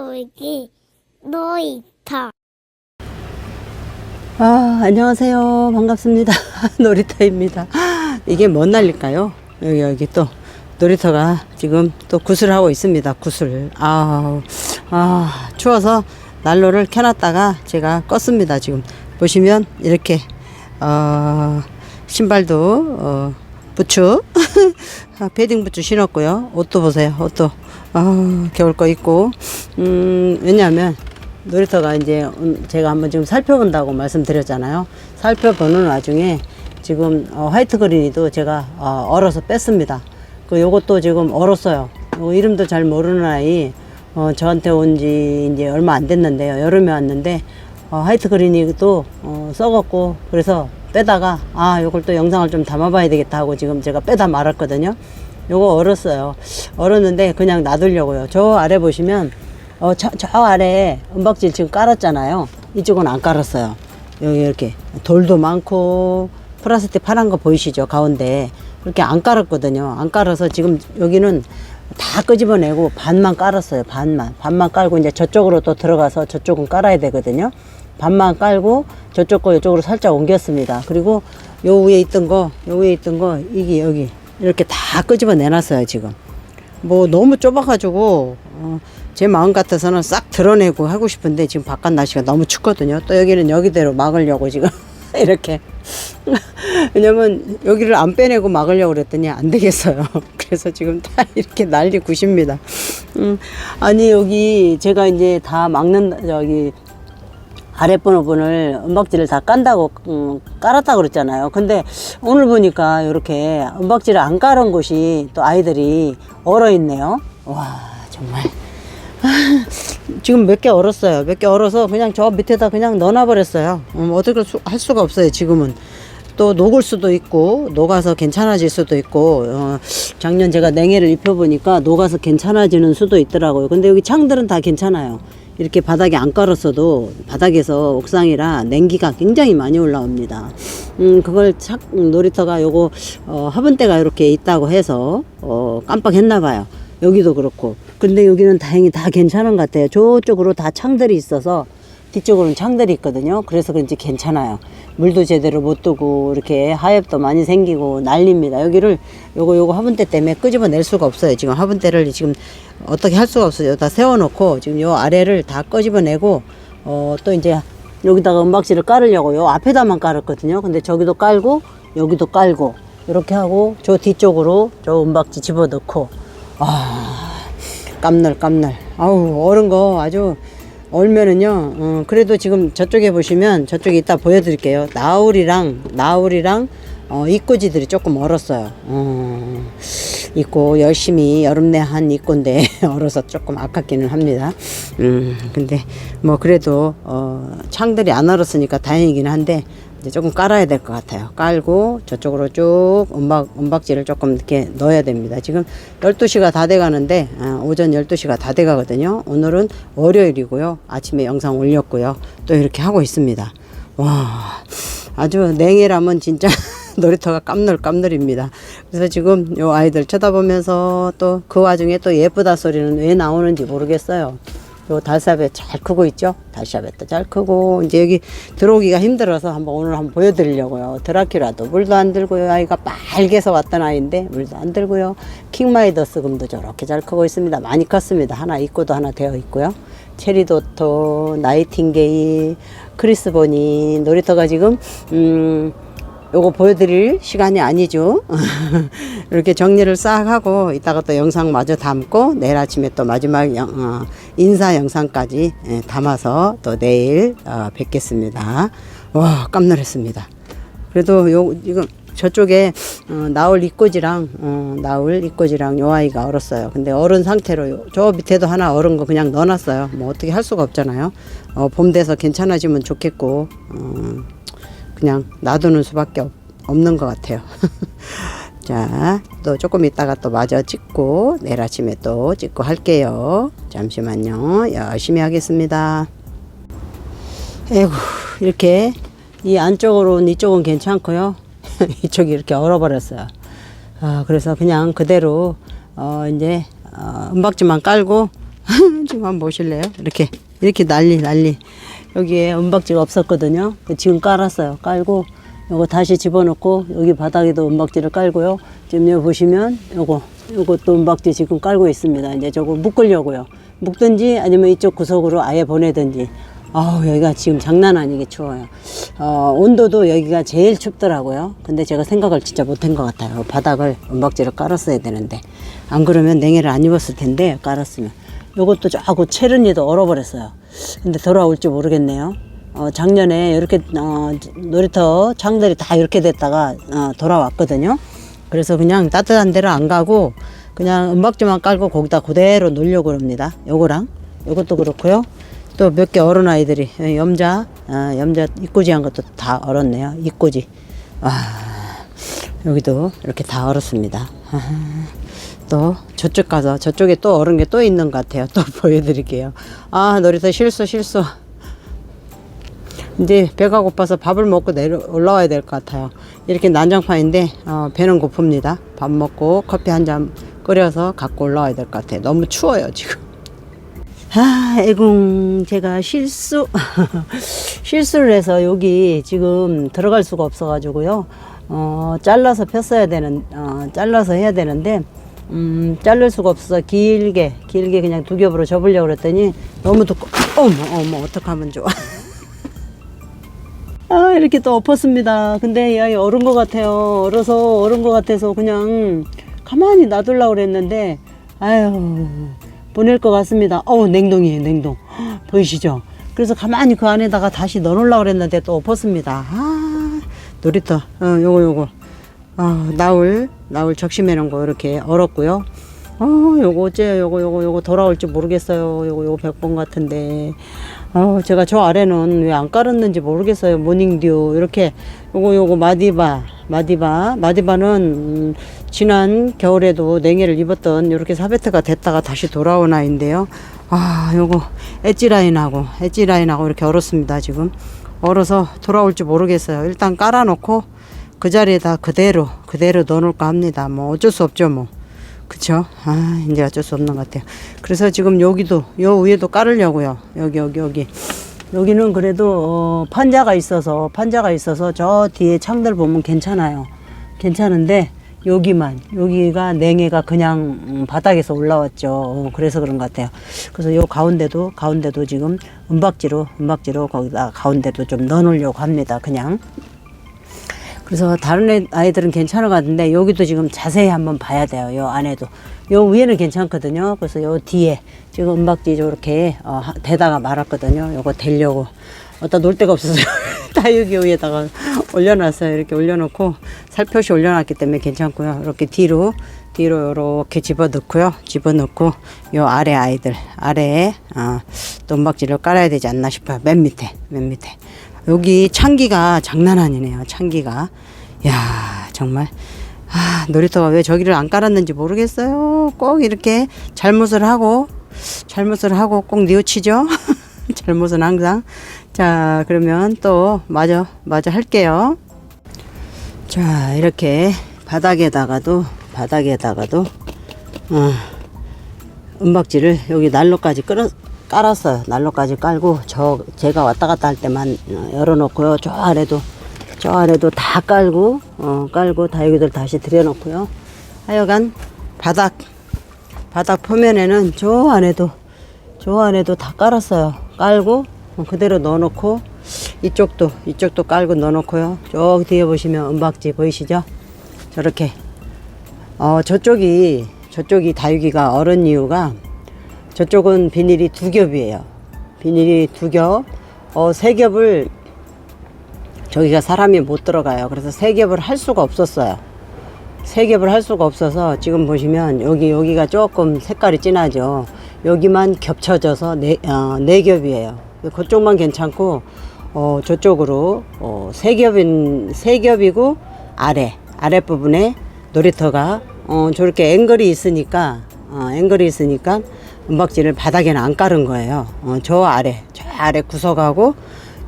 놀기 놀이터 아, 안녕하세요. 반갑습니다. 놀이터입니다. 이게 뭔 난리일까요? 여기, 여기 또 놀이터가 지금 또 구슬하고 있습니다. 구슬. 아, 아, 추워서 난로를 켜놨다가 제가 껐습니다. 지금 보시면 이렇게, 어, 신발도, 어, 부츠, 아, 패딩 부츠 신었고요. 옷도 보세요. 옷도, 아, 겨울 거 입고, 음, 왜냐하면 놀이터가 이제 음, 제가 한번 지금 살펴본다고 말씀드렸잖아요. 살펴보는 와중에 지금 어, 화이트 그린이도 제가 어, 얼어서 뺐습니다. 그 요것도 지금 얼었어요. 요 이름도 잘 모르는 아이 어, 저한테 온 지 이제 얼마 안 됐는데요. 여름에 왔는데 어, 화이트 그린이도 어, 썩었고 그래서 빼다가 아 요걸 또 영상을 좀 담아봐야 되겠다 하고 지금 제가 빼다 말았거든요. 요거 얼었어요. 얼었는데 그냥 놔두려고요. 저 아래 보시면 어, 저, 저 아래 은박질 지금 깔았잖아요. 이쪽은 안 깔았어요. 여기 이렇게 돌도 많고 플라스틱 파란 거 보이시죠? 가운데. 그렇게 안 깔았거든요. 안 깔아서 지금 여기는 다 끄집어내고 반만 깔았어요. 반만. 반만 깔고 이제 저쪽으로 또 들어가서 저쪽은 깔아야 되거든요. 반만 깔고 저쪽 거 이쪽으로 살짝 옮겼습니다. 그리고 요 위에 있던 거, 요 위에 있던 거, 이게 여기 이렇게 다 끄집어 내놨어요, 지금. 뭐 너무 좁아가지고 어, 제 마음 같아서는 싹 드러내고 하고 싶은데 지금 바깥 날씨가 너무 춥거든요. 또 여기는 여기대로 막으려고 지금 이렇게 왜냐면 여기를 안 빼내고 막으려고 그랬더니 안 되겠어요. 그래서 지금 다 이렇게 난리 굿입니다. 음, 아니 여기 제가 이제 다 막는 저기 아랫부분을 은박지를 다 깐다고 음, 깔았다 그랬잖아요. 근데 오늘 보니까 이렇게 은박지를 안 깔은 곳이 또 아이들이 얼어 있네요. 와 정말 지금 몇 개 얼었어요. 몇 개 얼어서 그냥 저 밑에다 그냥 넣어놔 버렸어요. 음, 어떻게 수- 할 수가 없어요. 지금은. 또 녹을 수도 있고 녹아서 괜찮아질 수도 있고 어, 작년 제가 냉해를 입혀보니까 녹아서 괜찮아지는 수도 있더라고요. 근데 여기 창들은 다 괜찮아요. 이렇게 바닥에 안 깔았어도 바닥에서 옥상이라 냉기가 굉장히 많이 올라옵니다. 음, 그걸 착 놀이터가 요거 어, 화분대가 이렇게 있다고 해서 어, 깜빡했나 봐요. 여기도 그렇고. 근데 여기는 다행히 다 괜찮은 것 같아요. 저쪽으로 다 창들이 있어서 뒤쪽으로는 창들이 있거든요. 그래서 그런지 괜찮아요. 물도 제대로 못 뜨고 이렇게 하엽도 많이 생기고 난립니다. 여기를 요거 요거 화분대 때문에 끄집어 낼 수가 없어요. 지금 화분대를 지금 어떻게 할 수가 없어요. 다 세워놓고 지금 요 아래를 다 끄집어 내고 어 또 이제 여기다가 은박지를 깔으려고 요 앞에다만 깔았거든요. 근데 저기도 깔고 여기도 깔고 이렇게 하고 저 뒤쪽으로 저 은박지 집어넣고 아 깜놀 깜놀 아우 얼은 거 아주 얼면은요 어, 그래도 지금 저쪽에 보시면 저쪽에 이따 보여드릴게요. 나울이랑 나울이랑 어, 이꼬지들이 조금 얼었어요. 어, 있고 열심히 여름 내 한 이꼬인데 얼어서 조금 아깝기는 합니다. 음 근데 뭐 그래도 어, 창들이 안 얼었으니까 다행이긴 한데 이제 조금 깔아야 될 것 같아요. 깔고 저쪽으로 쭉 은박, 은박지를 조금 이렇게 넣어야 됩니다. 지금 12시가 다 돼 가는데, 아, 오전 12시가 다 돼 가거든요. 오늘은 월요일이고요. 아침에 영상 올렸고요. 또 이렇게 하고 있습니다. 와, 아주 냉해라면 진짜 놀이터가 깜놀 깜놀입니다. 그래서 지금 요 아이들 쳐다보면서 또 그 와중에 또 예쁘다 소리는 왜 나오는지 모르겠어요. 요 달사벳 잘 크고 있죠? 달사벳도 잘 크고 이제 여기 들어오기가 힘들어서 한번 오늘 한번 보여드리려고요. 드라큘라도 물도 안 들고요. 아이가 빨개서 왔던 아이인데 물도 안 들고요. 킹마이더스 금도 저렇게 잘 크고 있습니다. 많이 컸습니다. 하나 있고도 하나 되어 있고요. 체리도토, 나이팅게일, 크리스보니 놀이터가 지금 음. 요거 보여드릴 시간이 아니죠. 이렇게 정리를 싹 하고 이따가 또 영상 마저 담고 내일 아침에 또 마지막 영, 어, 인사 영상까지 예, 담아서 또 내일 어, 뵙겠습니다. 와 깜놀했습니다. 그래도 요 지금 저쪽에 어, 나올 이꼬지랑 어, 나올 이꼬지랑 요 아이가 얼었어요. 근데 얼은 상태로 요- 저 밑에도 하나 얼은 거 그냥 넣어놨어요. 뭐 어떻게 할 수가 없잖아요. 어, 봄 돼서 괜찮아지면 좋겠고 어, 그냥 놔두는 수밖에 없, 없는 것 같아요. 자, 또 조금 있다가 또 마저 찍고 내일 아침에 또 찍고 할게요. 잠시만요. 열심히 하겠습니다. 에구 이렇게 이 안쪽으로는 이쪽은 괜찮고요. 이쪽이 이렇게 얼어버렸어요. 아, 그래서 그냥 그대로 어, 이제 어, 은박지만 깔고 지금 한번 보실래요? 이렇게 이렇게 난리 난리. 여기에 은박지가 없었거든요. 지금 깔았어요. 깔고 요거 다시 집어넣고 여기 바닥에도 은박지를 깔고요. 지금 여기 보시면 요거 요것도 은박지 지금 깔고 있습니다. 이제 저거 묶으려고요. 묶든지 아니면 이쪽 구석으로 아예 보내든지. 아우 여기가 지금 장난 아니게 추워요. 어, 온도도 여기가 제일 춥더라고요. 근데 제가 생각을 진짜 못한 것 같아요. 바닥을 은박지를 깔았어야 되는데 안 그러면 냉해를 안 입었을 텐데 깔았으면. 요것도 저하고 체르니도 얼어버렸어요. 근데 돌아올지 모르겠네요. 어, 작년에 이렇게 어, 놀이터 창들이 다 이렇게 됐다가 어, 돌아왔거든요. 그래서 그냥 따뜻한 데로 안 가고 그냥 은박지만 깔고 거기다 그대로 놀려고 합니다. 요거랑 요것도 그렇고요. 또 몇 개 어른 아이들이 어, 염자 아, 염자 입꼬지한 것도 다 얼었네요. 입꼬지. 와 여기도 이렇게 다 얼었습니다. 아, 또 저쪽 가서 저쪽에 또 얼은 게 또 있는 것 같아요. 또 보여드릴게요. 아 놀이터 실수 실수. 이제 배가 고파서 밥을 먹고 내려 올라와야 될 것 같아요. 이렇게 난장판인데 어, 배는 고픕니다. 밥 먹고 커피 한 잔 끓여서 갖고 올라와야 될 것 같아요. 너무 추워요 지금. 아, 애궁, 제가 실수, 실수를 해서 여기 지금 들어갈 수가 없어가지고요. 어, 잘라서 폈어야 되는, 어, 잘라서 해야 되는데, 음, 자를 수가 없어서 길게, 길게 그냥 두 겹으로 접으려고 그랬더니 너무 두꺼, 어머, 어머, 어떡하면 좋아. 아, 이렇게 또 엎었습니다. 근데 야, 얼은 것 같아요. 얼어서 얼은 것 같아서 그냥 가만히 놔두려고 그랬는데, 아유, 보낼 것 같습니다. 어우, 냉동이에요, 냉동. 헉, 보이시죠? 그래서 가만히 그 안에다가 다시 넣어놓으려고 그랬는데 또 엎었습니다. 아, 놀이터. 어, 요거, 요거. 어, 나울, 나울 적심해 놓은 거 이렇게 얼었고요. 어, 요거 어째요? 요거, 요거, 요거 돌아올지 모르겠어요. 요거, 요거 100번 같은데. 어, 제가 저 아래는 왜 안 깔았는지 모르겠어요. 모닝듀. 이렇게, 요거, 요거 마디바. 마디바. 마디바는, 음, 지난 겨울에도 냉해를 입었던 이렇게 사베트가 됐다가 다시 돌아온 아이인데요. 아, 요거, 엣지 라인하고, 엣지 라인하고 이렇게 얼었습니다, 지금. 얼어서 돌아올지 모르겠어요. 일단 깔아놓고, 그 자리에다 그대로, 그대로 넣어놓을까 합니다. 뭐 어쩔 수 없죠, 뭐. 그쵸? 아, 이제 어쩔 수 없는 것 같아요. 그래서 지금 여기도, 요 위에도 깔으려고요. 여기, 여기, 여기. 여기는 그래도, 어, 판자가 있어서, 판자가 있어서 저 뒤에 창들 보면 괜찮아요. 괜찮은데, 여기만, 여기가 냉해가 그냥 음, 바닥에서 올라왔죠. 어, 그래서 그런 것 같아요. 그래서 요 가운데도, 가운데도 지금 은박지로, 은박지로 거기다 가운데도 좀 넣어놓으려고 합니다. 그냥. 그래서 다른 애- 아이들은 것 같은데 여기도 지금 자세히 한번 봐야 돼요. 요 안에도. 요 위에는 괜찮거든요. 그래서 요 뒤에 지금 은박지 저렇게 어, 하- 대다가 말았거든요. 요거 대려고. 어디다 놓을 데가 없어서 다 여기 위에다가 올려놨어요. 이렇게 올려놓고 살펴시 올려놨기 때문에 괜찮고요. 이렇게 뒤로 뒤로 이렇게 집어넣고요. 집어넣고 요 아래 아이들 아래에 어, 또 은박지를 깔아야 되지 않나 싶어요. 맨 밑에 맨 밑에. 여기 창기가 장난 아니네요. 창기가. 야 정말. 아, 놀이터가 왜 저기를 안 깔았는지 모르겠어요. 꼭 이렇게 잘못을 하고, 잘못을 하고 꼭 뉘우치죠. 잘못은 항상. 자, 그러면 또 마저, 마저 할게요. 자, 이렇게 바닥에다가도, 바닥에다가도, 어, 은박지를 여기 난로까지 끌어, 깔았어요. 난로까지 깔고, 저, 제가 왔다 갔다 할 때만 어, 열어놓고요. 저 아래도, 저 아래도 다 깔고, 어, 깔고, 다 여기들 다시 들여놓고요. 하여간, 바닥, 바닥 표면에는 저 안에도, 저 안에도 다 깔았어요. 깔고, 어, 그대로 넣어놓고, 이쪽도, 이쪽도 깔고 넣어놓고요. 저 뒤에 보시면 은박지 보이시죠? 저렇게. 어, 저쪽이, 저쪽이 다육이가 얼은 이유가 저쪽은 비닐이 두 겹이에요. 비닐이 두 겹. 어, 세 겹을 저기가 사람이 못 들어가요. 그래서 세 겹을 할 수가 없었어요. 세 겹을 할 수가 없어서 지금 보시면 여기 여기가 조금 색깔이 진하죠. 여기만 겹쳐져서 네, 어, 네 겹이에요. 그쪽만 괜찮고 어, 저쪽으로 어, 세 겹인 세 겹이고 아래 아래 부분에 놀이터가 어, 저렇게 앵글이 있으니까 어, 앵글이 있으니까 은박지를 바닥에는 안 깔은 거예요. 어, 저 아래 저 아래 구석하고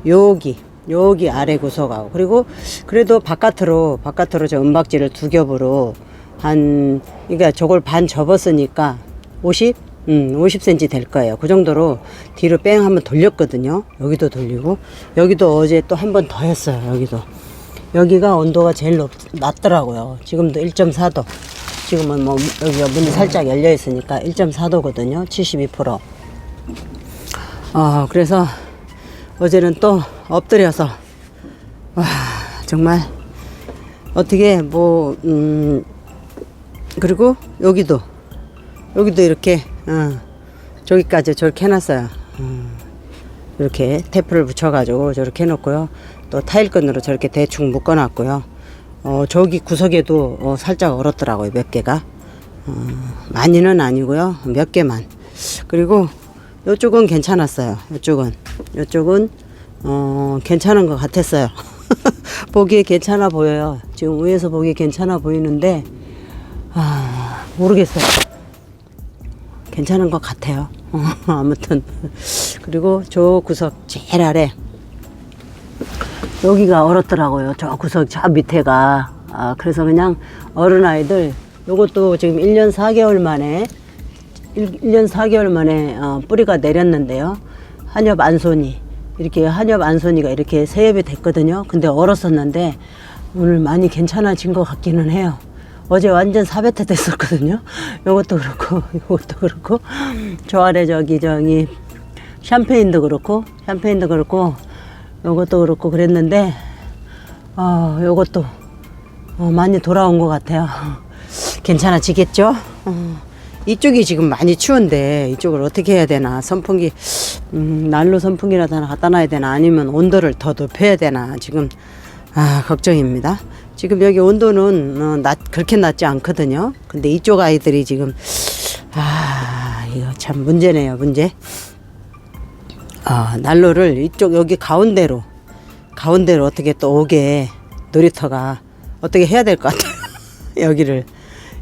여기 여기 아래 구석하고 그리고 그래도 바깥으로 바깥으로 저 은박지를 두 겹으로 한 그러니까 저걸 반 접었으니까 50 음, 50cm 될 거예요. 그 정도로 뒤로 뺑 한번 돌렸거든요. 여기도 돌리고 여기도 어제 또 한 번 더 했어요. 여기도 여기가 온도가 제일 높, 낮더라고요. 지금도 1.4도. 지금은 뭐 여기가 문이 살짝 열려 있으니까 1.4도거든요. 72%. 어, 그래서 어제는 또 엎드려서 와 정말 어떻게 뭐 음, 그리고 여기도 여기도 이렇게 어, 저기까지 저렇게 해놨어요. 음, 이렇게 테이프를 붙여가지고 저렇게 해놓고요. 또 타일끈으로 저렇게 대충 묶어놨고요. 어, 저기 구석에도 어, 살짝 얼었더라고요. 몇 개가. 어, 많이는 아니고요. 몇 개만. 그리고 이쪽은 괜찮았어요. 이쪽은. 이쪽은 어, 괜찮은 것 같았어요. 보기에 괜찮아 보여요. 지금 위에서 보기에 괜찮아 보이는데 아, 모르겠어요. 괜찮은 것 같아요. 어, 아무튼 그리고 저 구석 제일 아래 여기가 얼었더라고요. 저 구석 저 밑에가 아, 그래서 그냥 어른 아이들 요것도 지금 1년 4개월 만에 1, 년 4개월 만에 어, 뿌리가 내렸는데요. 한엽 안손이 이렇게 한엽 안손이가 이렇게 세엽이 됐거든요. 근데 얼었었는데 오늘 많이 괜찮아진 것 같기는 해요. 어제 완전 사베트 됐었거든요. 요것도 그렇고 요것도 그렇고 저 아래 저기 저기 샴페인도 그렇고 샴페인도 그렇고 요것도 그렇고 그랬는데 어 요것도 어, 많이 돌아온 것 같아요. 괜찮아지겠죠? 어, 이쪽이 지금 많이 추운데 이쪽을 어떻게 해야 되나 선풍기 음, 난로 선풍기라도 하나 갖다 놔야 되나 아니면 온도를 더 높여야 되나 지금 아 걱정입니다. 지금 여기 온도는 어, 낮 그렇게 낮지 않거든요. 근데 이쪽 아이들이 지금 아 이거 참 문제네요 문제. 아 난로를 이쪽 여기 가운데로 가운데로 어떻게 또 오게 놀이터가 어떻게 해야 될 것 같아요. 여기를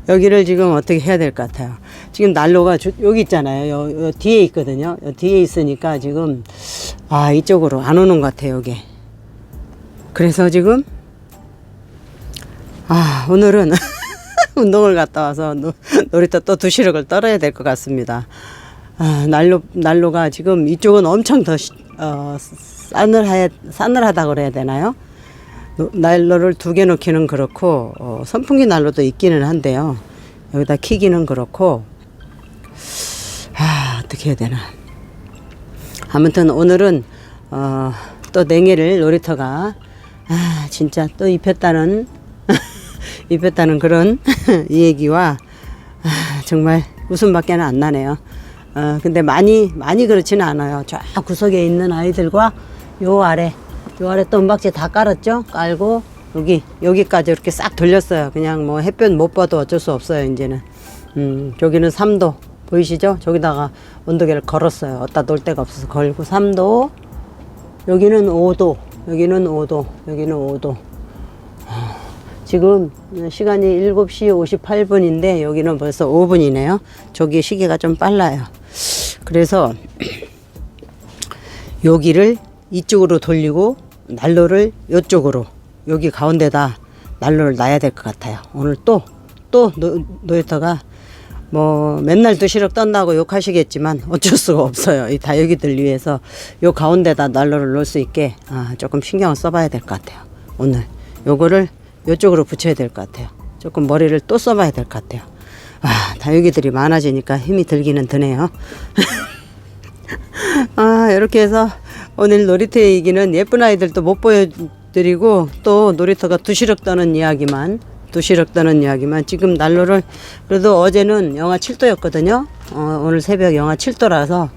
여기를 지금 어떻게 해야 될 것 같아요. 지금 난로가 저- 여기 있잖아요. 요, 요 뒤에 있거든요. 요 뒤에 있으니까 지금 아 이쪽으로 안 오는 것 같아요. 여기. 그래서 지금 아 오늘은 운동을 갔다 와서 노, 놀이터 또 두시력을 떨어야 될 것 같습니다. 아, 난로 난로가 지금 이쪽은 엄청 더 시- 어, 싸늘하 싸늘하다 그래야 되나요? 노- 난로를 두 개 놓기는 그렇고 어, 선풍기 난로도 있기는 한데요. 여기다 키기는 그렇고 아 어떻게 해야 되나. 아무튼 오늘은 어, 또 냉해를 놀이터가 아 진짜 또 입혔다는 입혔다는 그런 이 얘기와 아, 정말 웃음밖에는 안 나네요. 어, 근데 많이 많이 그렇지는 않아요. 저 구석에 있는 아이들과 요 아래 요 아래 또 은박지 다 깔았죠. 깔고 여기 여기까지 이렇게 싹 돌렸어요. 그냥 뭐 햇볕 못 봐도 어쩔 수 없어요. 이제는 음, 저기는 3도 보이시죠? 저기다가 온도계를 걸었어요. 어디다 놓을 데가 없어서 걸고 3도 여기는 5도 여기는 5도 여기는 5도 지금 시간이 7시 58분인데 여기는 벌써 5분이네요. 저기 시계가 좀 빨라요. 그래서 여기를 이쪽으로 돌리고 난로를 이쪽으로 여기 가운데다 난로를 놔야 될 것 같아요. 오늘 또 또 노예터가 뭐 맨날 도시락 떤다고 욕하시겠지만 어쩔 수가 없어요. 이 다육이들 위해서 요 가운데다 난로를 놓을 수 있게 아, 조금 신경을 써봐야 될 것 같아요. 오늘 요거를 요쪽으로 붙여야 될 것 같아요. 조금 머리를 또 써봐야 될 것 같아요. 아, 다육이들이 많아지니까 힘이 들기는 드네요. 아, 이렇게 해서 오늘 놀이터 얘기는 예쁜 아이들도 못 보여드리고 또 놀이터가 두시럭 떠는 이야기만 두시럭 떠는 이야기만 지금 난로를 그래도 어제는 영하 7도였거든요. 어, 오늘 새벽 영하 7도라서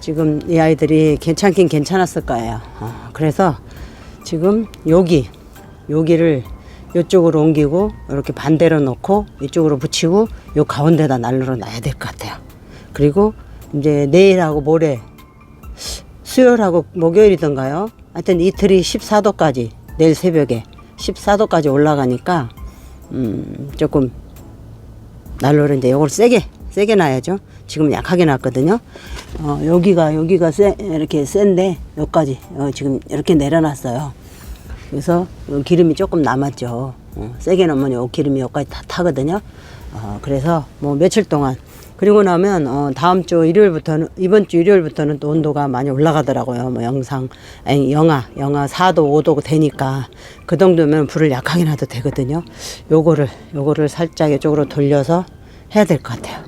지금 이 아이들이 괜찮긴 괜찮았을 거예요. 어, 그래서 지금 여기 여기를 이쪽으로 옮기고 이렇게 반대로 놓고 이쪽으로 붙이고 요 가운데다 난로를 놔야 될 것 같아요. 그리고 이제 내일하고 모레 수요일하고 목요일이던가요? 하여튼 이틀이 14도까지 내일 새벽에 14도까지 올라가니까 음 조금 난로를 이제 요걸 세게 세게 놔야죠. 지금 약하게 놨거든요. 어 여기가 여기가 세 이렇게 센데 여기까지 어, 지금 이렇게 내려놨어요. 그래서 요 기름이 조금 남았죠. 어, 세게 넣으면 요 기름이 여기까지 다 타거든요. 어, 그래서 뭐 며칠 동안 그리고 나면 어, 다음 주 일요일부터는 이번 주 일요일부터는 또 온도가 많이 올라가더라고요. 뭐 영상 아니 영하 영하 4도 5도 되니까 그 정도면 불을 약하게 놔도 되거든요. 요거를 요거를 살짝 이쪽으로 돌려서 해야 될 것 같아요.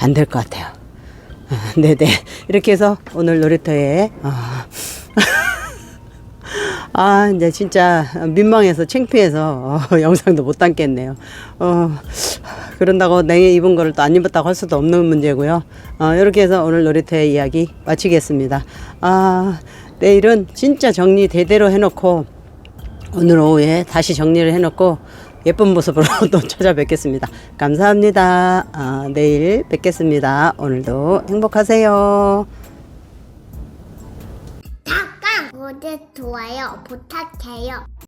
안 될 것 같아요. 아, 네네 이렇게 해서 오늘 놀이터에 어, 아, 이제 진짜 민망해서 창피해서 어, 영상도 못 담겠네요. 어, 그런다고 냉해 입은 거를 또 안 입었다고 할 수도 없는 문제고요. 어, 이렇게 해서 오늘 놀이터의 이야기 마치겠습니다. 아, 내일은 진짜 정리 대대로 해놓고 오늘 오후에 다시 정리를 해놓고 예쁜 모습으로 또 찾아뵙겠습니다. 감사합니다. 아, 내일 뵙겠습니다. 오늘도 행복하세요. 구독, 좋아요 부탁해요.